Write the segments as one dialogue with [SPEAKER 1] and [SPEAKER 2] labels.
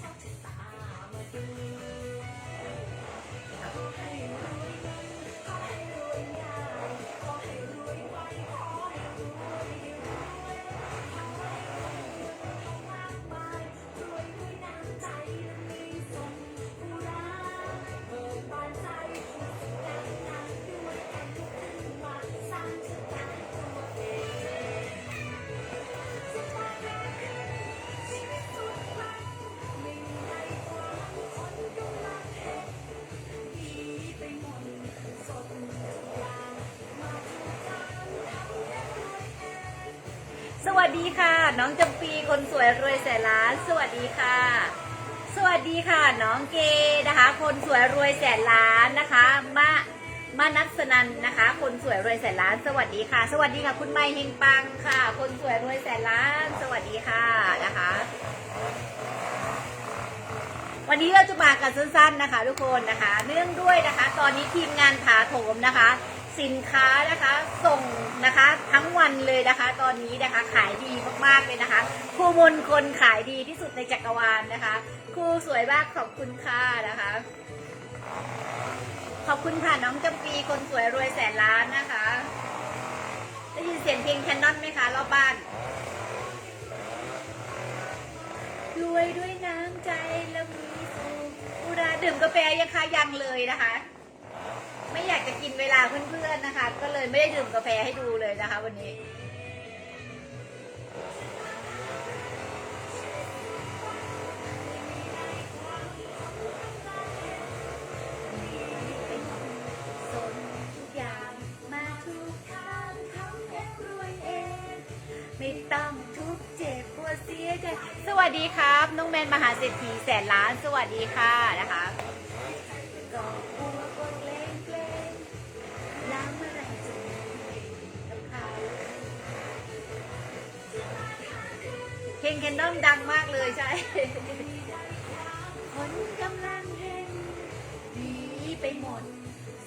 [SPEAKER 1] Chắc sẽ. สวัสดีค่ะ น้องจำปีคนสวยรวยแสนล้าน สวัสดีค่ะ สวัสดีค่ะ น้องเกนะคะ คนสวยรวยแสนล้านนะคะมามานัสนันนะคะ คนสวยรวยแสนล้าน สวัสดีค่ะ สวัสดีค่ะ คุณไม่เฮงปังค่ะ คนสวยรวยแสนล้าน สวัสดีค่ะนะคะ วันนี้เราจะมากันสั้นๆนะคะ ทุกคนนะคะ เนื่องด้วยนะคะ ตอนนี้ทีมงานถาโถมนะคะ สินค้านะคะ ส่งนะคะทั้งวันเลยนะคะ ตอนนี้นะคะขายดีมากๆเลยนะคะครูมนคนขายดีที่สุดในจักรวาลนะคะครูสวยมากขอบคุณค่ะนะคะ ขอบคุณค่ะน้องจำปีคนสวยรวยแสนล้านนะคะได้ยินเสียงเพลงแคนนอนไหมคะรอบบ้านรวยด้วยน้ำใจแล้วมีสุขอุราดื่มกาแฟยังคะยังเลยนะคะ ไม่อยากจะกินเวลาเพื่อนๆนะคะ ก็เลยไม่ได้ดื่มกาแฟให้ดูเลยนะคะ วันนี้สนทุกอย่างมาทุกทางทำเองรวยเองไม่ต้องทุกข์เจ็บปวดเสียใจสวัสดีครับ น้องแมนมหาเศรษฐีแสนล้าน สวัสดีค่ะนะคะ เคนดอมดังมากเลยใช่คนกำลังเห็นดีไปหมด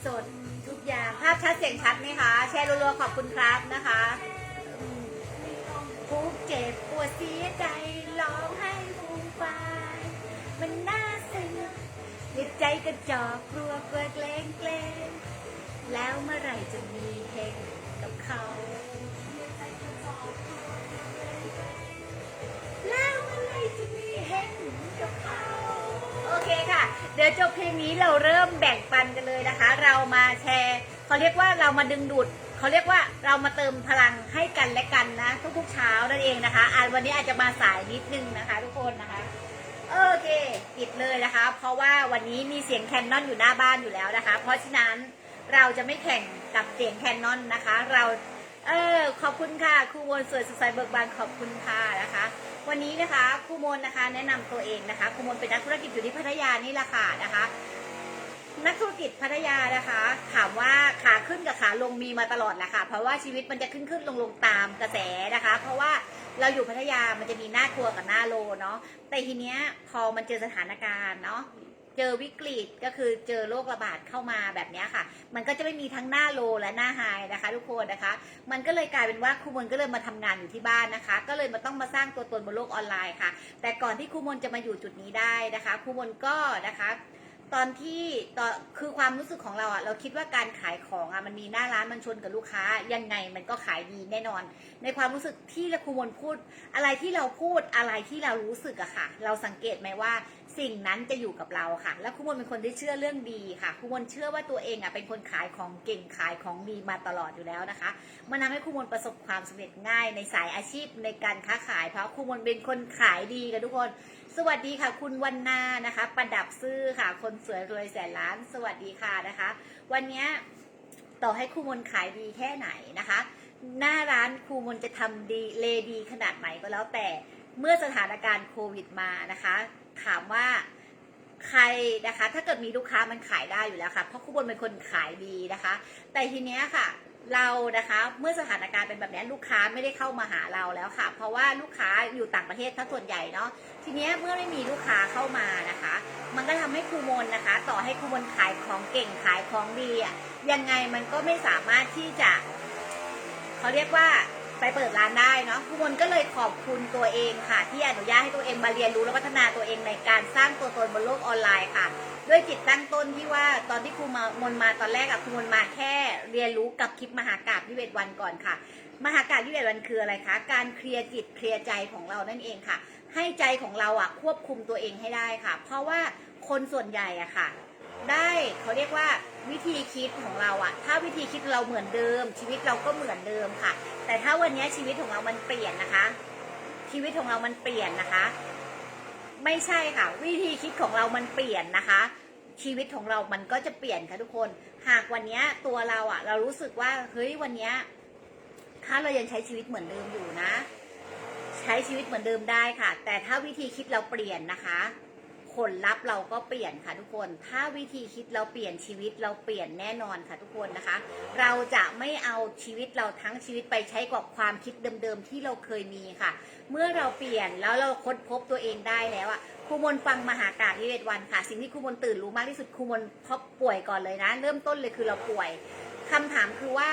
[SPEAKER 1] สดทุกอย่างภาพชัดเสียงชัดไหมคะ แชร์รัวๆขอบคุณครับนะคะทุกเจ็บปวดเสียใจร้องให้ฟูมฟายมันน่าเสียจิตใจกระจอกกลัวเกลเกรงเกรงแล้วเมื่อไหร่จะมีเฮงกับเขา คค่ะ เดี๋ยวจบเพลงนี้เราเริ่มแบ่งปันกันเลยนะคะ เรามาแชร์เขาเรียกว่าเรามาดึงดูดเขาเรียกว่าเรามาเติมพลังให้กันและกันนะ ทุกๆเช้านั่นเองนะคะอาวันนี้อาจจะมาสายนิดนึงนะคะ ทุกคนนะคะโอเคปิดเลยนะคะ เพราะว่าวันนี้มีเสียงแคนนอนอยู่หน้าบ้านอยู่แล้วนะคะ เพราะฉะนั้นเราจะไม่แข่งกับเสียงแคนนอนนะคะ เราเออขอบคุณค่ะครูมนสวยสดใสเบิกบานขอบคุณค่ะนะคะ วันนี้นะคะครูมนนะคะ แนะนำตัวเองนะคะครูมนเป็นนักธุรกิจอยู่ที่พัทยานี่แหละค่ะนะคะ นักธุรกิจพัทยานะคะ ถามว่าขาขึ้นกับขาลงมีมาตลอดแหละค่ะ เพราะว่าชีวิตมันจะขึ้นขึ้นลงลงตามกระแสนะคะ เพราะว่าเราอยู่พัทยามันจะมีหน้าครัวกับหน้าโลเนาะแต่ทีเนี้ยพอมันเจอสถานการณ์เนาะ เจอวิกฤตก็คือเจอโรคระบาดเข้ามาแบบนี้ค่ะ มันก็จะไม่มีทั้งหน้าโลและหน้าไฮนะคะ ทุกคนนะคะ มันก็เลยกลายเป็นว่าครูมนก็เลยมาทำงานอยู่ที่บ้านนะคะ ก็เลยมาต้องมาสร้างตัวตนบนโลกออนไลน์ค่ะ แต่ก่อนที่ครูมนจะมาอยู่จุดนี้ได้นะคะครูมนก็นะคะตอนที่ตอนคือความรู้สึกของเราอะเราคิดว่าการขายของอะมันมีหน้าร้านมันชนกับลูกค้า ยังไงมันก็ขายดีแน่นอน ในความรู้สึกที่ครูมนพูด อะไรที่เราพูดอะไรที่เรารู้สึกอะค่ะ เราสังเกตไหมว่า สิ่งนั้นจะอยู่กับเราค่ะ แล้วครูมนเป็นคนที่เชื่อเรื่องดีค่ะครูมนเชื่อว่าตัวเองอะเป็นคนขายของเก่งขายของดีมาตลอดอยู่แล้วนะคะมันทำให้ครูมนประสบความสำเร็จง่ายในสายอาชีพในการค้าขายเพราะครูมนเป็นคนขายดีกันทุกคน สวัสดีค่ะ คุณวันนานะคะ ประดับซื่อค่ะ คนสวยรวยแสนล้าน สวัสดีค่ะนะคะ วันนี้ต่อให้ครูมนขายดีแค่ไหนนะคะ หน้าร้านครูมนจะทำดีเลดีขนาดไหนก็แล้วแต่เมื่อสถานการณ์โควิดมานะคะ ถามว่าใครนะคะ ถ้าเกิดมีลูกค้ามันขายได้อยู่แล้วค่ะ เพราะครูบนเป็นคนขายดีนะคะ แต่ทีเนี้ยค่ะ เรานะคะเมื่อสถานการณ์เป็นแบบนี้ลูกค้าไม่ได้เข้ามาหาเราแล้วค่ะ เพราะว่าลูกค้าอยู่ต่างประเทศถ้าส่วนใหญ่เนาะทีเนี้ยเมื่อไม่มีลูกค้าเข้ามานะคะ มันก็ทำให้ครูมนนะคะ ต่อให้ครูมนขายของเก่งขายของดีอะยังไงมันก็ไม่สามารถที่จะเขาเรียกว่า ไปเปิดร้านได้เนาะครูมนก็เลยขอบคุณตัวเองค่ะ ที่อนุญาตให้ตัวเองมาเรียนรู้และพัฒนาตัวเองในการสร้างตัวตนบนโลกออนไลน์ค่ะ ด้วยจิตตั้งต้นที่ว่าตอนที่ครูมามนมาตอนแรกอะครูมนมาแค่เรียนรู้กับคลิปมหากาบวิเวทวันก่อนค่ะ มหากาบวิเวทวันคืออะไรคะการเคลียร์จิตเคลียร์ใจของเรานั่นเองค่ะ ให้ใจของเราอะควบคุมตัวเองให้ได้ค่ะ เพราะว่าคนส่วนใหญ่อะค่ะ ได้เขาเรียกว่าวิธีคิดของเราอะถ้าวิธีคิดเราเหมือนเดิม ชีวิตเราก็เหมือนเดิมค่ะ แต่ถ้าวันนี้ชีวิตของเรามันเปลี่ยนนะคะ ชีวิตของเรามันเปลี่ยนนะคะ ไม่ใช่ค่ะ วิธีคิดของเรามันเปลี่ยนนะคะ ชีวิตของเรามันก็จะเปลี่ยนค่ะทุกคน หากวันนี้ตัวเราอะเรารู้สึกว่าเฮ้ยวันนี้ถ้าเรายังใช้ชีวิตเหมือนเดิมอยู่นะ ใช้ชีวิตเหมือนเดิมได้ค่ะ แต่ถ้าวิธีคิดเราเปลี่ยนนะคะ ผลลัพธ์เราก็เปลี่ยนค่ะทุกคน ถ้าวิธีคิดเราเปลี่ยนชีวิตเราเปลี่ยนแน่นอนค่ะทุกคนนะคะ เราจะไม่เอาชีวิตเราทั้งชีวิตไปใช้กับความคิดเดิมๆที่เราเคยมีค่ะ เมื่อเราเปลี่ยนแล้วเราค้นพบตัวเองได้แล้วอะครูมนฟังมหากาศวิเวทวันค่ะ สิ่งที่ครูมนตื่นรู้มากที่สุดครูมนพบป่วยก่อนเลยนะ เริ่มต้นเลยคือเราป่วยคำถามคือว่า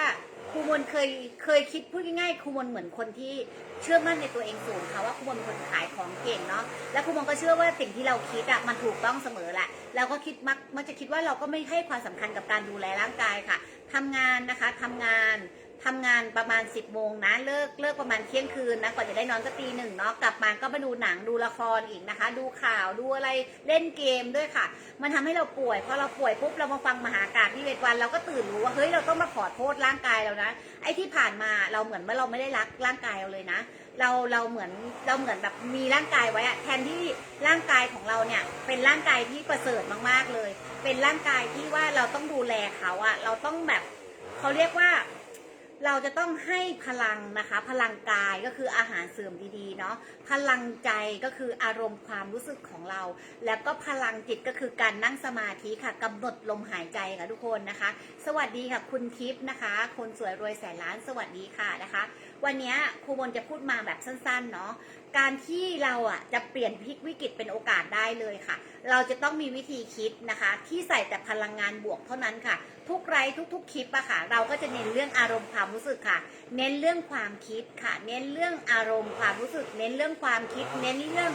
[SPEAKER 1] ครูมนเคยเคยคิดพูดง่ายๆครูมนเหมือนคนที่เชื่อมั่นในตัวเองสูงค่ะว่าครูมนเป็นคนขายของเก่งเนาะและครูมนก็เชื่อว่าสิ่งที่เราคิดอะมันถูกต้องเสมอแหละเราก็คิดมักมักจะคิดว่าเราก็ไม่ให้ความสำคัญกับการดูแลร่างกายค่ะทำงานนะคะทำงาน ทำงานประมาณ 10บโมงนะเลิกเลิกประมาณเที่ยงคืนนะก่อนจะได้นอนก็ตีหนึ่งเนาะกลับมาก็มาดูหนังดูละครอีกนะคะ ดูข่าวดูอะไรเล่นเกมด้วยค่ะ มันทำให้เราป่วยพอเราป่วยปุ๊บเรามาฟังมหากาศที่เวทวันเราก็ตื่นรู้ว่าเฮ้ยเราต้องมาขอโทษร่างกายเรานะไอ้ที่ผ่านมาเราเหมือนว่าเราไม่ได้รักร่างกายเราเลยนะ เราเราเหมือนเราเหมือนแบบมีร่างกายไว้อะแทนที่ร่างกายของเราเนี่ยเป็นร่างกายที่ประเสริฐมากๆเลย เป็นร่างกายที่ว่าเราต้องดูแลเขาอะเราต้องแบบเขาเรียกว่า เราจะต้องให้พลังนะคะ พลังกายก็คืออาหารเสริมดีๆเนาะพลังใจก็คืออารมณ์ความรู้สึกของเรา แล้วก็พลังจิตก็คือการนั่งสมาธิค่ะกำหนดลมหายใจค่ะทุกคนนะคะ สวัสดีค่ะคุณทิพย์นะคะ คนสวยรวยแสนล้านสวัสดีค่ะนะคะ วันนี้ครูมนจะพูดมาแบบสั้นๆเนาะการที่เราอะจะเปลี่ยนพลิกวิกฤตเป็นโอกาสได้เลยค่ะ เราจะต้องมีวิธีคิดนะคะ ที่ใส่แต่พลังงานบวกเท่านั้นค่ะ ทุกไลฟ์ทุก ๆ คลิปอะค่ะ เราก็จะเน้นเรื่องอารมณ์ความรู้สึกค่ะ เน้นเรื่องความคิดค่ะ เน้นเรื่องอารมณ์ความรู้สึก เน้นเรื่องความคิด เน้นเรื่อง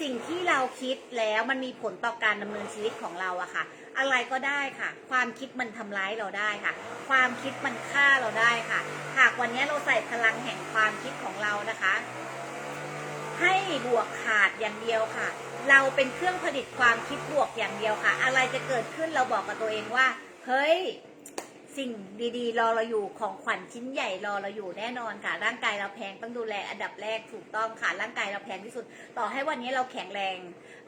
[SPEAKER 1] สิ่งที่เราคิดแล้วมันมีผลต่อการดำเนินชีวิตของเราอะค่ะ อะไรก็ได้ค่ะ ความคิดมันทำร้ายเราได้ค่ะ ความคิดมันฆ่าเราได้ค่ะ หากวันนี้เราใส่พลังแห่งความคิดของเรานะคะ ให้บวกขาดอย่างเดียวค่ะ เราเป็นเครื่องผลิตความคิดบวกอย่างเดียวค่ะ อะไรจะเกิดขึ้นเราบอกกับตัวเองว่า เฮ้ย สิ่งดีๆ รอเราอยู่ของขวัญชิ้นใหญ่รอเราอยู่แน่นอนค่ะ ร่างกายเราแพงต้องดูแลอันดับแรกถูกต้องค่ะร่างกายเราแพงที่สุด ต่อให้วันนี้เราแข็งแรง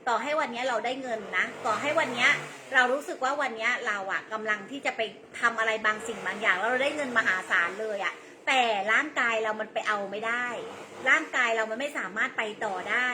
[SPEAKER 1] ต่อให้วันนี้เราได้เงินนะ ต่อให้วันนี้เรารู้สึกว่าวันนี้เราอะกำลังที่จะไปทำอะไรบางสิ่งบางอย่างแล้วเราได้เงินมหาศาลเลยอะแต่ร่างกายเรามันไปเอาไม่ได้ ร่างกายเรามันไม่สามารถไปต่อได้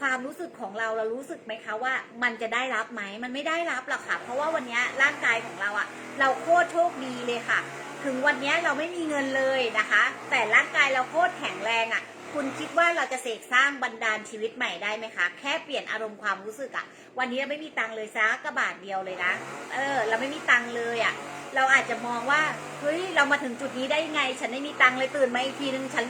[SPEAKER 1] ความรู้สึกของเราเรารู้สึกไหมคะว่า มันจะได้รับไหมมันไม่ได้รับหรอกค่ะ เพราะว่าวันนี้ร่างกายของเราอะเราโคตรโชคดีเลยค่ะ ถึงวันนี้เราไม่มีเงินเลยนะคะ แต่ร่างกายเราโคตรแข็งแรงอะคุณคิดว่าเราจะเสกสร้างบันดาลชีวิตใหม่ได้ไหมคะ แค่เปลี่ยนอารมณ์ความรู้สึกอะวันนี้เราไม่มีตังเลยซักกระบาทเดียวเลยนะ เออ เราไม่มีตังเลยอะเราอาจจะมองว่าเฮ้ยเรามาถึงจุดนี้ได้ไง ฉันไม่มีตังเลยตื่นมาอีกทีนึงฉัน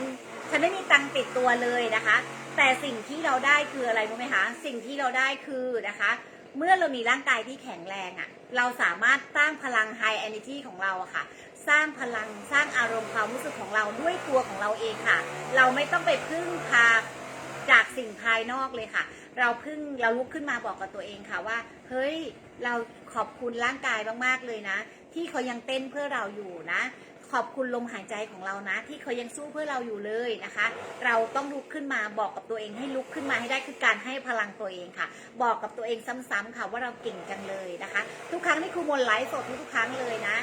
[SPEAKER 1] ฉันไม่มีตังติดตัวเลยนะคะ แต่สิ่งที่เราได้คืออะไรรู้ไหมคะ สิ่งที่เราได้คือนะคะ เมื่อเรามีร่างกายที่แข็งแรงอะ่ะ เราสามารถสร้างพลัง high energy ของเราอะค่ะ สร้างพลังสร้างอารมณ์ความรู้สึกของเราด้วยตัวของเราเองค่ะ เราไม่ต้องไปพึ่งพาจากสิ่งภายนอกเลยค่ะ เราพึ่งเราลุกขึ้นมาบอกกับตัวเองค่ะว่า เฮ้ย เราขอบคุณร่างกายมากๆเลยนะ ที่เขายังเต้นเพื่อเราอยู่นะ ขอบคุณลมหายใจของเรานะ ที่เขายังสู้เพื่อเราอยู่เลยนะคะ เราต้องลุกขึ้นมาบอกกับตัวเองให้ลุกขึ้นมาให้ได้คือการให้พลังตัวเองค่ะ บอกกับตัวเองซ้ำๆค่ะว่าเราเก่งจังเลยนะคะ ทุกครั้งที่ครูมนไลฟ์สดทุกครั้งเลยนะ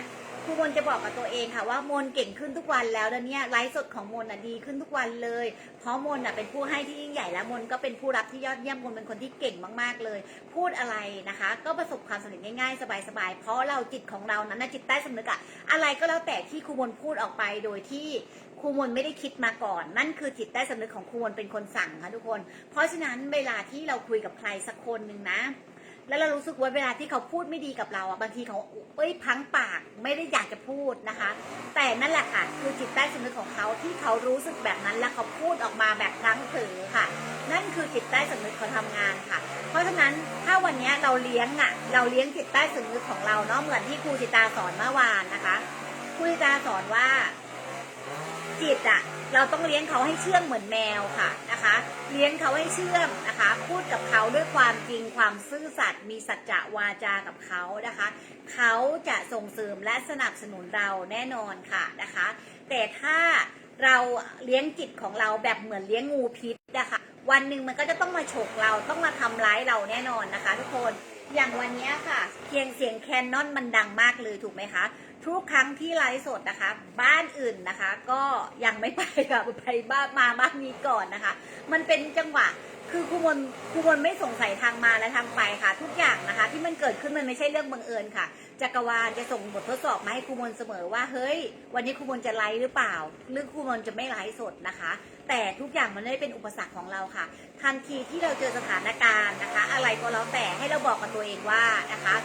[SPEAKER 1] ครูมนจะบอกกับตัวเองค่ะว่ามนเก่งขึ้นทุกวันแล้วแล้วเนี่ยไลฟ์สดของมนอะดีขึ้นทุกวันเลย เพราะมนอะเป็นผู้ให้ที่ยิ่งใหญ่แล้วมนก็เป็นผู้รับที่ยอดเยี่ยมมนเป็นคนที่เก่งมากๆเลย พูดอะไรนะคะ ก็ประสบความสำเร็จง่ายๆ สบายๆเพราะเราจิตของเรานั้นนะจิตใต้สำนึกอะอะไรก็แล้วแต่ที่ครูมนพูดออกไปโดยที่ครูมนไม่ได้คิดมาก่อน นั่นคือจิตใต้สำนึกของครูมนเป็นคนสั่งค่ะทุกคน เพราะฉะนั้นเวลาที่เราคุยกับใครสักคนหนึ่งนะ แล้วเรารู้สึกว่าเวลาที่เขาพูดไม่ดีกับเราอะบางทีเขาเอ้ยพังปากไม่ได้อยากจะพูดนะคะ แต่นั่นแหละค่ะคือจิตใต้สำนึกของเขาที่เขารู้สึกแบบนั้นแล้วเขาพูดออกมาแบบพลั้งเผลอค่ะ นั่นคือจิตใต้สำนึกเขาทำงานค่ะ เพราะฉะนั้นถ้าวันนี้เราเลี้ยงอะเราเลี้ยงจิตใต้สำนึกของเราเนาะเหมือนที่ครูจิตาสอนเมื่อวานนะคะครูจิตาสอนว่าจิตอะ เราต้องเลี้ยงเขาให้เชื่องเหมือนแมวค่ะนะคะ เลี้ยงเขาให้เชื่องนะคะ พูดกับเขาด้วยความจริงความซื่อสัตย์มีสัจจะวาจากับเขานะคะ เขาจะส่งเสริมและสนับสนุนเราแน่นอนค่ะนะคะ แต่ถ้าเราเลี้ยงจิตของเราแบบเหมือนเลี้ยงงูพิษนะคะ วันหนึ่งมันก็จะต้องมาฉกเราต้องมาทำร้ายเราแน่นอนนะคะ ทุกคน อย่างวันนี้ค่ะเพียงเสียงแคนนอนมันดังมากเลยถูกไหมคะ ทุกครั้งที่ไลฟ์สดนะคะ บ้านอื่นนะคะ ก็ยังไม่ไปค่ะไปบ้านมาบ้านนี้ก่อนนะคะ มันเป็นจังหวะคือครูมนครูมนไม่สงสัยทางมาและทางไปค่ะ ทุกอย่างนะคะ ที่มันเกิดขึ้นมันไม่ใช่เรื่องบังเอิญค่ะจักรวาลจะส่งบททดสอบมาให้ครูมนเสมอว่าเฮ้ย วันนี้ครูมนจะไลฟ์หรือเปล่าหรือครูมนจะไม่ไลฟ์สดนะคะ แต่ทุกอย่างมันไม่ได้เป็นอุปสรรคของเราค่ะ ทันทีที่เราเจอสถานการณ์นะคะ อะไรก็แล้วแต่ให้เราบอกกับตัวเองว่านะคะ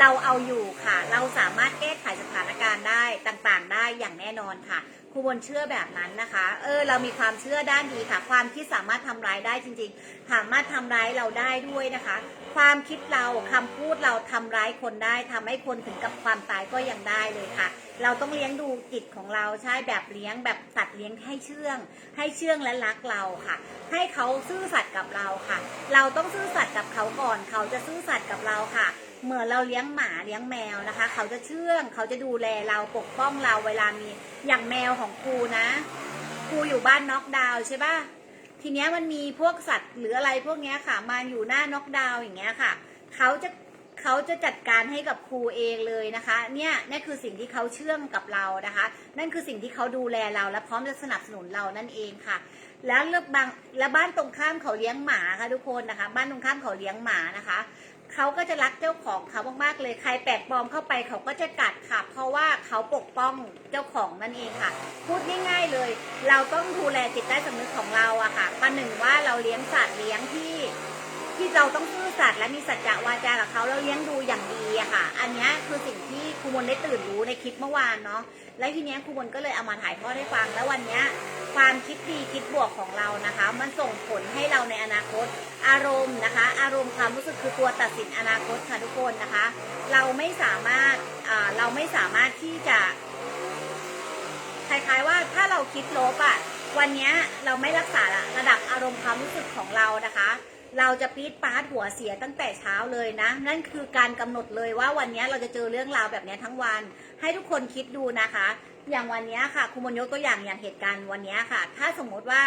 [SPEAKER 1] เราเอาอยู่ค่ะ เราสามารถแก้ไขสถานการณ์ได้ต่างๆ ได้อย่างแน่นอนค่ะครูบนเชื่อแบบนั้นนะคะ เออ เรามีความเชื่อด้านดีค่ะ ความคิดสามารถทำร้ายได้จริง ๆ สามารถทำร้ายเราได้ด้วยนะคะ ความคิดเราคำพูดเราทำร้ายคนได้ทำให้คนถึงกับความตายก็ยังได้เลยค่ะ เราต้องเลี้ยงดูจิตของเราใช่แบบเลี้ยงแบบสัตว์เลี้ยงให้เชื่อง ให้เชื่องและรักเราค่ะ ให้เขาซื่อสัตย์กับเราค่ะ เราต้องซื่อสัตย์กับเขาก่อน เขาจะซื่อสัตย์กับเราค่ะ เหมือนเราเลี้ยงหมาเลี้ยงแมวนะคะ เขาจะเชื่อง เขาจะดูแลเราปกป้องเราเวลามีอย่างแมวของครูนะครูอยู่บ้านน็อกดาวน์ใช่ปะ ทีเนี้ยมันมีพวกสัตว์หรืออะไรพวกเนี้ยค่ะ มาอยู่หน้าน็อกดาวน์อย่างเงี้ยค่ะเขาจะเขาจะจัดการให้กับครูเองเลยนะคะ เนี่ยนี่คือสิ่งที่เขาเชื่องกับเรานะคะ นั่นคือสิ่งที่เขาดูแลเรา และพร้อมจะสนับสนุนเรานั่นเองค่ะ แล้วเลือกบางและบ้านตรงข้ามเขาเลี้ยงหมาค่ะทุกคนนะคะ บ้านตรงข้ามเขาเลี้ยงหมานะคะ เขาก็จะรักเจ้าของเขามากๆเลยใครแปลกปลอมเข้าไปเขาก็จะกัดค่ะ เพราะว่าเขาปกป้องเจ้าของนั่นเองค่ะ พูดง่ายๆเลย เราต้องดูแลจิตใต้สำนึกของเราอะค่ะประหนึ่งว่าเราเลี้ยงสัตว์เลี้ยงที่ ที่เราต้องซื่อสัตย์และมีสัจจะวาจากับเขาแล้วเลี้ยงดูอย่างดีอะค่ะ อันนี้คือสิ่งที่ครูมนได้ตื่นรู้ในคลิปเมื่อวานเนาะและทีนี้ครูมนก็เลยเอามาถ่ายทอดให้ฟัง แล้ววันนี้ความคิดดีคิดบวกของเรานะคะ มันส่งผลให้เราในอนาคต อารมณ์นะคะ อารมณ์ความรู้สึกคือตัวตัดสินอนาคตค่ะทุกคนนะคะ เราไม่สามารถเราไม่สามารถที่จะคล้ายๆว่าถ้าเราคิดลบอะวันนี้เราไม่รักษาระดับอารมณ์ความรู้สึกของเรานะคะ เราจะปี๊ดปาดหัวเสียตั้งแต่เช้าเลยนะ นั่นคือการกำหนดเลยว่าวันนี้เราจะเจอเรื่องราวแบบนี้ทั้งวัน ให้ทุกคนคิดดูนะคะ อย่างวันนี้ค่ะคุณมนยกตัวอย่างอย่างเหตุการณ์วันนี้ค่ะ ถ้าสมมติว่า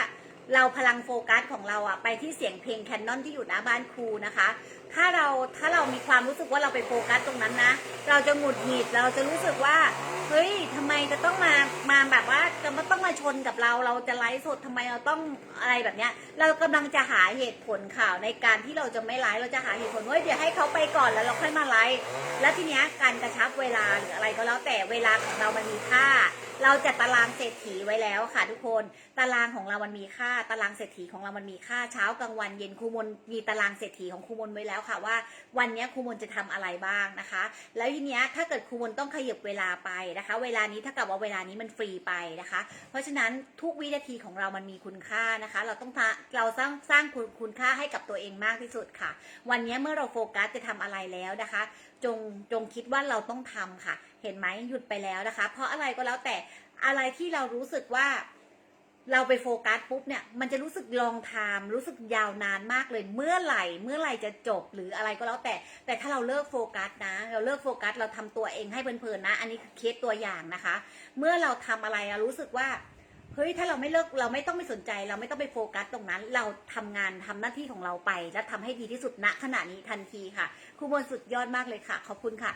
[SPEAKER 1] เราพลังโฟกัสของเราอะไปที่เสียงเพลงแคนนอนที่อยู่หน้าบ้านครูนะคะ ถ้าเราถ้าเรามีความรู้สึกว่าเราไปโฟกัสตรงนั้นนะ เราจะหงุดหงิดเราจะรู้สึกว่าเฮ้ยทำไมจะต้องมามาแบบว่าจะมาต้องมาชนกับเรา เราจะไลฟ์สดทำไมเราต้องอะไรแบบเนี้ย เรากำลังจะหาเหตุผลข่าวในการที่เราจะไม่ไลฟ์เราจะหาเหตุผลว่าเดี๋ยวให้เขาไปก่อนแล้วเราค่อยมาไลฟ์แล้วทีเนี้ยการกระชับเวลาหรืออะไรก็แล้วแต่เวลาของเรามันมีค่า เราจัดตารางเศรษฐีไว้แล้วค่ะทุกคน ตารางของเรามันมีค่า ตารางเศรษฐีของเรามันมีค่าเช้ากลางวันเย็นครูมนมีตารางเศรษฐีของครูมนไว้แล้วค่ะว่า วันนี้ครูมนจะทำอะไรบ้างนะคะ แล้วทีเนี้ยถ้าเกิดครูมนต้องขยับเวลาไปนะคะ เวลานี้ถ้ากับว่าเวลานี้มันฟรีไปนะคะ เพราะฉะนั้นทุกวินาทีของเรามันมีคุณค่านะคะ เราต้องเราสร้างสร้างคุณคุณค่าให้กับตัวเองมากที่สุดค่ะ วันนี้เมื่อเราโฟกัสจะทำอะไรแล้วนะคะ จงจงคิดว่าเราต้องทำค่ะ เห็นไหมหยุดไปแล้วนะคะ เพราะอะไรก็แล้วแต่อะไรที่เรารู้สึกว่าเราไปโฟกัสปุ๊บเนี่ยมันจะรู้สึกลองไทม์รู้สึกยาวนานมากเลย เมื่อไหร่ เมื่อไหร่จะจบหรืออะไรก็แล้วแต่ แต่ถ้าเราเลิกโฟกัสนะ เราเลิกโฟกัสเราทำตัวเองให้เพลินๆนะ อันนี้คือเคสตัวอย่างนะคะ เมื่อเราทำอะไรเรารู้สึกว่าเฮ้ยถ้าเราไม่เลิกเราไม่ต้องไปสนใจ เราไม่ต้องไปโฟกัสตรงนั้น เราทำงานทำหน้าที่ของเราไป และทำให้ดีที่สุดณขณะนี้ทันทีค่ะครูบนสุดยอดมากเลยค่ะ ขอบคุณค่ะ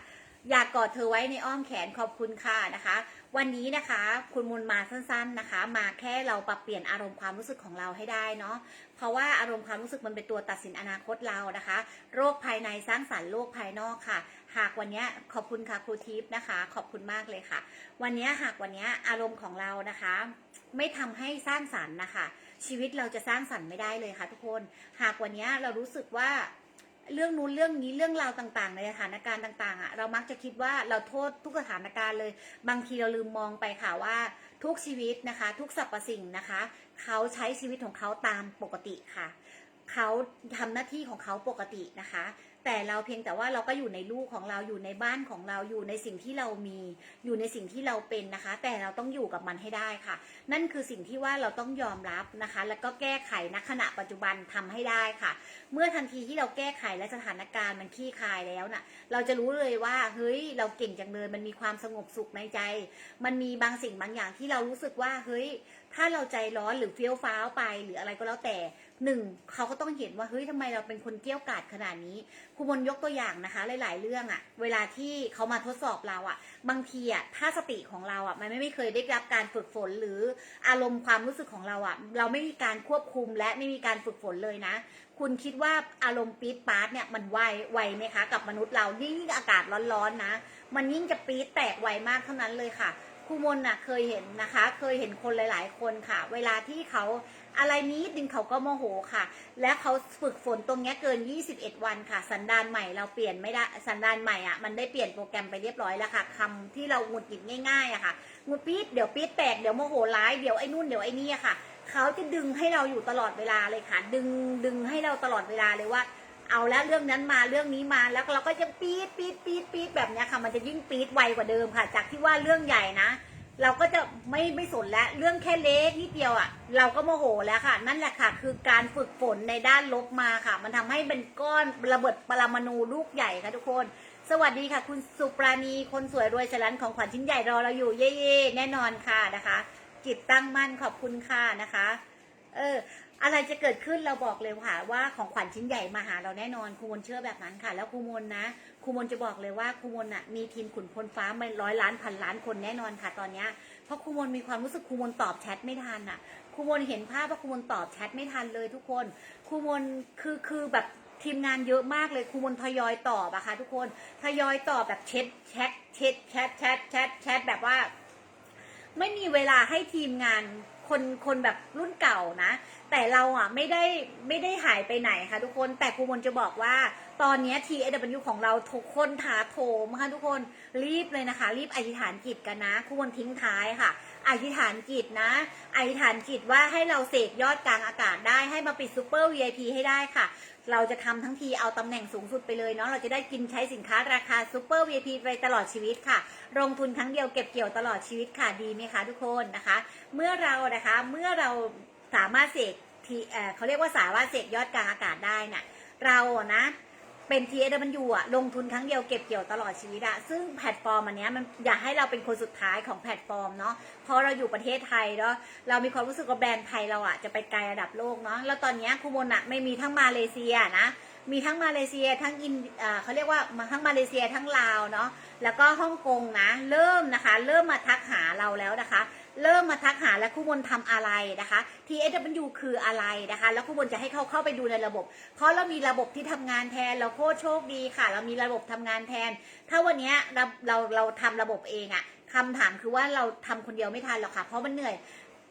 [SPEAKER 1] อยากกอดเธอไว้ในอ้อมแขนขอบคุณค่ะนะคะ วันนี้นะคะ คุณมุนมาสั้นๆนะคะ มาแค่เราปรับเปลี่ยนอารมณ์ความรู้สึกของเราให้ได้เนาะเพราะว่าอารมณ์ความรู้สึกมันเป็นตัวตัดสินอนาคตเรานะคะ โรคภายในสร้างสรรค์โรคภายนอกค่ะ หากวันนี้ขอบคุณค่ะครูทิพย์นะคะ ขอบคุณมากเลยค่ะ วันนี้หากวันนี้อารมณ์ของเรานะคะ ไม่ทำให้สร้างสรรค์นะคะชีวิตเราจะสร้างสรรค์ไม่ได้เลยค่ะ ทุกคน หากวันนี้เรารู้สึกว่า เรื่องนู้นเรื่องนี้เรื่องราวต่างๆ ในสถานการณ์ต่างๆอะเรามักจะคิดว่าเราโทษทุกสถานการณ์เลย บางทีเราลืมมองไปค่ะว่าทุกชีวิตนะคะ ทุกสรรพสิ่งนะคะ เขาใช้ชีวิตของเขาตามปกติค่ะ เขาทำหน้าที่ของเขาปกตินะคะ แต่เราเพียงแต่ว่าเราก็อยู่ในลูกของเราอยู่ในบ้านของเราอยู่ในสิ่งที่เรามีอยู่ในสิ่งที่เราเป็นนะคะ แต่เราต้องอยู่กับมันให้ได้ค่ะ นั่นคือสิ่งที่ว่าเราต้องยอมรับนะคะ แล้วก็แก้ไขณขณะปัจจุบันทำให้ได้ค่ะ เมื่อทันทีที่เราแก้ไขและสถานการณ์มันคลี่คลายแล้วน่ะ เราจะรู้เลยว่าเฮ้ยเราเก่งจังเลยมันมีความสงบสุขในใจ มันมีบางสิ่งบางอย่างที่เรารู้สึกว่าเฮ้ยถ้าเราใจร้อนหรือเฟี้ยวฟ้าวไปหรืออะไรก็แล้วแต่ หนึ่งเขาก็ต้องเห็นว่าเฮ้ยทำไมเราเป็นคนเกี้ยวกาดขนาดนี้ครูมนยกตัวอย่างนะคะ หลาย ๆ เรื่องอะเวลาที่เขามาทดสอบเราอะบางทีอะถ้าสติของเราอะมันไม่เคยได้รับการฝึกฝนหรืออารมณ์ความรู้สึกของเราอะเราไม่มีการควบคุมและไม่มีการฝึกฝนเลยนะ คุณคิดว่าอารมณ์ปี๊ดปาร์ตเนี่ยมันไวไวไหมคะ กับมนุษย์เรายิ่งอากาศร้อนๆนะ มันยิ่งจะปี๊ดแตกไวมากเท่านั้นเลยค่ะครูมนน่ะเคยเห็นนะคะ เคยเห็นคนหลาย ๆ คนค่ะ เวลาที่เขา อะไรนิดนึงเขาก็โมโหค่ะ และเขาฝึกฝนตรงนี้เกิน 21 วันค่ะ สันดานใหม่เราเปลี่ยนไม่ได้สันดานใหม่อะมันได้เปลี่ยนโปรแกรมไปเรียบร้อยแล้วค่ะคำที่เราหงุดหงิดง่ายๆอะค่ะหงุดปี๊ดเดี๋ยวปี๊ดแตกเดี๋ยวโมโหร้ายเดี๋ยวไอ้นู่นเดี๋ยวไอ้นี่ค่ะเขาจะดึงให้เราอยู่ตลอดเวลาเลยค่ะ ดึงดึงให้เราตลอดเวลาเลยว่าเอาแล้วเรื่องนั้นมาเรื่องนี้มาแล้วเราก็จะปี๊ดปี๊ดปี๊ดปี๊ดแบบนี้ค่ะ มันจะยิ่งปี๊ดไวกว่าเดิมค่ะ จากที่ว่าเรื่องใหญ่นะ เราก็จะไม่ไม่สนแล้วเรื่องแค่เล็กนิดเดียวอะ เราก็โมโหแล้วค่ะ นั่นแหละค่ะ คือการฝึกฝนในด้านลบมาค่ะ มันทำให้เป็นก้อนระเบิดปรมาณูลูกใหญ่ค่ะทุกคน สวัสดีค่ะ คุณสุปราณีคนสวยรวยฉลันของขวัญชิ้นใหญ่รอเราอยู่เย่ๆแน่นอนค่ะนะคะ จิตตั้งมั่นขอบคุณค่ะนะคะ เออ อะไรจะเกิดขึ้นเราบอกเลยค่ะว่าของขวัญชิ้นใหญ่มาหาเราแน่นอนครูมนเชื่อแบบนั้นค่ะ แล้วครูมนนะครูมนจะบอกเลยว่าครูมนอะมีทีมขุนพลฟ้ามาร้อยล้านพันล้านคนแน่นอนค่ะตอนเนี้ยเพราะครูมนมีความรู้สึกครูมนตอบแชทไม่ทันอะครูมนเห็นภาพว่าครูมนตอบแชทไม่ทันเลยทุกคนครูมนคือคือแบบทีมงานเยอะมากเลยครูมนทยอยตอบอะค่ะทุกคนทยอยตอบแบบเช็ดแชทเช็ดแชทแชทแชทแชทแบบว่า ไม่มีเวลาให้ทีมงาน คนคนแบบรุ่นเก่านะ แต่เราอะไม่ได้ไม่ได้หายไปไหนค่ะทุกคนแต่ครูมนจะบอกว่า ตอนนี้ TAW ของเราทุกคนถาโถมค่ะทุกคนรีบเลยนะคะ รีบอธิษฐานจิตกันนะครูมนทิ้งท้ายค่ะ อธิษฐานจิตนะอธิษฐานจิตว่าให้เราเสกยอดกลางอากาศได้ให้มาปิดซูเปอร์ VIP ให้ได้ค่ะ เราจะทำทั้งทีเอาตำแหน่งสูงสุดไปเลยเนาะเราจะได้กินใช้สินค้าราคาซูเปอร์ VIP ไปตลอดชีวิตค่ะ ลงทุนครั้งเดียวเก็บเกี่ยวตลอดชีวิตค่ะดีไหมคะทุกคนนะคะ เมื่อเรานะคะเมื่อเราสามารถเสกทีเอ่เขาเรียกว่าสามารถเสกยอดกลางอากาศได้น่ะเรานะ เป็น t s w อะลงทุนครั้งเดียวเก็บเกี่ยวตลอดชีวิตอะซึ่งแพลตฟอร์มอันเนี้ยมันอยากให้เราเป็นคนสุดท้ายของแพลตฟอร์มเนาะเพราะเราอยู่ประเทศไทยเนาะเรามีความรู้สึกว่าแบรนด์ไทยเราอะจะไปไกลระดับโลกเนาะแล้วตอนเนี้ยคูโมนอะไม่มีทั้งมาเลเซียนะมีทั้งมาเลเซียทั้งอินอ่าเขาเรียกว่ามาทั้งมาเลเซียทั้งลาวเนาะแล้วก็ฮ่องกงนะ เริ่มนะคะ เริ่มมาทักหาเราแล้วนะคะ เริ่มมาทักหาแล้วคู่บนทำอะไรนะคะ TSW คืออะไรนะคะ แล้วคู่บนจะให้เขาเข้าไปดูในระบบ เพราะเรามีระบบที่ทำงานแทนเราโคตรโชคดีค่ะ เรามีระบบทำงานแทน ถ้าวันนี้เราเราเราทำระบบเองอะคำถามคือว่าเราทำคนเดียวไม่ทันหรอกค่ะ เพราะมันเหนื่อย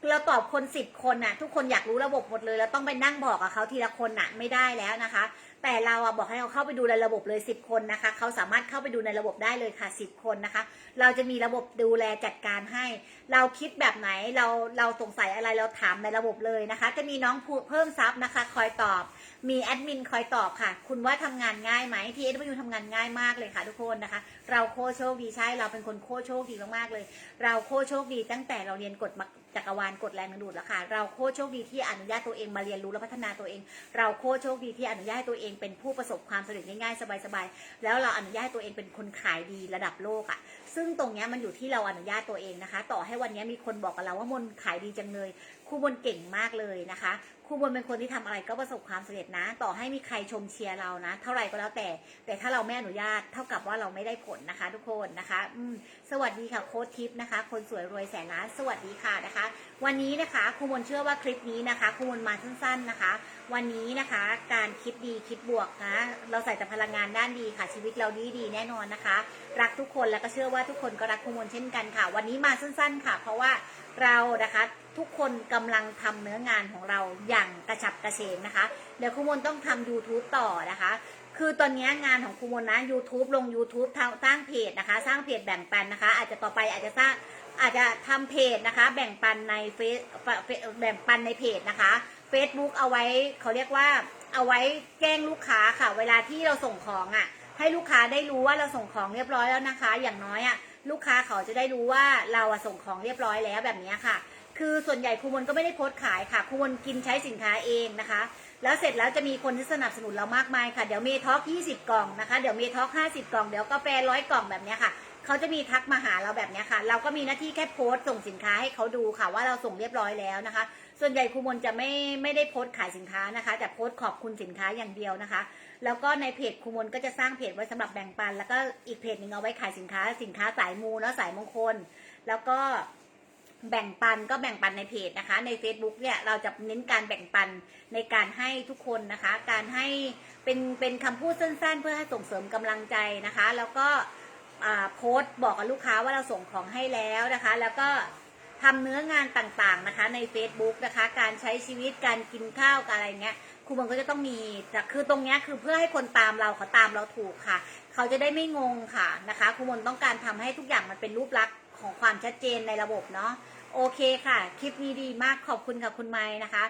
[SPEAKER 1] เราตอบคนสิบคนน่ะ ทุกคนอยากรู้ระบบหมดเลย เราต้องไปนั่งบอกกับเขาทีละคนน่ะไม่ได้แล้วนะคะ แต่เราอะบอกให้เขาเข้าไปดูในระบบเลย 10 คนนะคะ เขาสามารถเข้าไปดูในระบบได้เลยค่ะ 10 คนนะคะ เราจะมีระบบดูแลจัดการให้ เราคิดแบบไหนเราเราสงสัยอะไรเราถามในระบบเลยนะคะ จะมีน้องเพิ่มซับนะคะ คอยตอบ มีแอดมินคอยตอบค่ะ คุณว่าทำงานง่ายไหมที่เอ็ดยูทำงานง่ายมากเลยค่ะทุกคนนะคะ เราโคโชคดีใช่ เราเป็นคนโคโชคดีมากๆเลย เราโคโชคดีตั้งแต่เราเรียนกฎจักรวาลกฎแรงดึงดูดแล้วค่ะ เราโคโชคดีที่อนุญาตตัวเองมาเรียนรู้และพัฒนาตัวเอง เราโคโชคดีที่อนุญาตให้ตัวเองเป็นผู้ประสบความสำเร็จง่ายๆสบายๆ แล้วเราอนุญาตให้ตัวเองเป็นคนขายดีระดับโลกอะ่ะ ซึ่งตรงเนี้ยมันอยู่ที่เราอนุญาตตัวเองนะคะ ต่อให้วันเนี้ยมีคนบอกกับเราว่ามนขายดีจังเลย ครูบนเก่งมากเลยนะคะครูบนเป็นคนที่ทำอะไรก็ประสบความสำเร็จนะ ต่อให้มีใครชมเชียร์เรานะ เท่าไหร่ก็แล้วแต่ แต่ถ้าเราไม่อนุญาตเท่ากับว่าเราไม่ได้ผลนะคะ ทุกคนนะคะอืมสวัสดีค่ะโค้ชทิปนะคะ คนสวยรวยแสนล้านสวัสดีค่ะนะคะ วันนี้นะคะครูบนเชื่อว่าคลิปนี้นะคะครูบนมาสั้นๆนะคะ วันนี้นะคะ การคิดดีคิดบวกนะ เราใส่แต่พลังงานด้านดีค่ะ ชีวิตเราดีดีแน่นอนนะคะ รักทุกคนแล้วก็เชื่อว่าทุกคนก็รักครูมนเช่นกันค่ะ วันนี้มาสั้น ๆ ค่ะ เพราะว่าเรานะคะทุกคนกำลังทำเนื้องานของเราอย่างกระฉับกระเฉงนะคะ เดี๋ยวครูมนต้องทำ YouTube ต่อนะคะคือตอนนี้งานของครูมนนะ YouTube ลง YouTube สร้างเพจนะคะ สร้างเพจแบ่งปันนะคะ อาจจะต่อไปอาจจะสร้างอาจจะทำเพจนะคะ แบ่งปันในเฟซแบ่งปันในเพจนะคะ Facebook เอาไว้เขาเรียกว่าเอาไว้แจ้งลูกค้าค่ะ เวลาที่เราส่งของอะ ให้ลูกค้าได้รู้ว่าเราส่งของเรียบร้อยแล้วนะคะ อย่างน้อยอะ ลูกค้าเขาจะได้รู้ว่าเราอะส่งของเรียบร้อยแล้วแบบนี้ค่ะ คือส่วนใหญ่ครูมนก็ไม่ได้โพสต์ขายค่ะครูมนกินใช้สินค้าเองนะคะ แล้วเสร็จแล้วจะมีคนที่สนับสนุนเรามากมายค่ะเดี๋ยวเมท็อก20กล่องนะคะเดี๋ยวเมท็อก50กล่องเดี๋ยวกาแฟร้อยกล่องแบบนี้ค่ะเขาจะมีทักมาหาเราแบบนี้ค่ะ เราก็มีหน้าที่แค่โพสต์ส่งสินค้าให้เขาดูค่ะ ว่าเราส่งเรียบร้อยแล้วนะคะ ส่วนใหญ่ครูมนจะไม่ไม่ได้โพสต์ขายสินค้านะคะ แต่โพสต์ขอบคุณสินค้าอย่างเดียวนะคะ แล้วก็ในเพจครูมนก็จะสร้างเพจไว้สำหรับแบ่งปัน แล้วก็อีกเพจหนึ่งเอาไว้ขายสินค้า สินค้าสายมูแล้วสายมงคล แล้วก็แบ่งปันก็แบ่งปันในเพจนะคะ ใน Facebook เนี่ยเราจะเน้นการแบ่งปันในการให้ทุกคนนะคะ การให้เป็นเป็นคำพูดสั้นๆ เพื่อให้ส่งเสริมกำลังใจนะคะ แล้วก็อ่าโพสต์บอกกับลูกค้าว่าเราส่งของให้แล้วนะคะ แล้วก็ ทำเนื้องานต่างๆนะคะ ใน Facebook นะคะ การใช้ชีวิตการกินข้าวการอะไรเงี้ยครูมันก็จะต้องมีแต่คือตรงเนี้ยคือเพื่อให้คนตามเราเขาตามเราถูกค่ะ เขาจะได้ไม่งงค่ะนะคะครูมนต้องการทำให้ทุกอย่างมันเป็นรูปลักษณ์ของความชัดเจนในระบบเนาะโอเคค่ะ คลิปนี้ดีมากขอบคุณค่ะคุณไม้นะคะ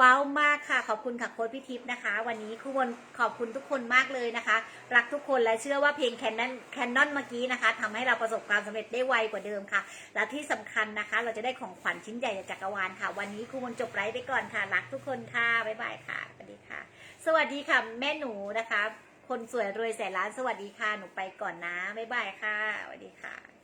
[SPEAKER 1] ว้าวมากค่ะ ขอบคุณค่ะโค้ดพี่ทิพย์นะคะ วันนี้ครูมนขอบคุณทุกคนมากเลยนะคะ รักทุกคนและเชื่อว่าเพลงแคนนอนแคนนอนเมื่อกี้นะคะทำให้เราประสบความสำเร็จได้ไวกว่าเดิมค่ะ และที่สำคัญนะคะ เราจะได้ของขวัญชิ้นใหญ่จากจักรวาลค่ะ วันนี้ครูมนจบไลฟ์ไปก่อนค่ะ รักทุกคนค่ะบ๊ายบายค่ะสวัสดีค่ะ สวัสดีค่ะแม่หนูนะคะ คนสวยรวยแสนล้านสวัสดีค่ะหนูไปก่อนนะบ๊ายบายค่ะสวัสดีค่ะ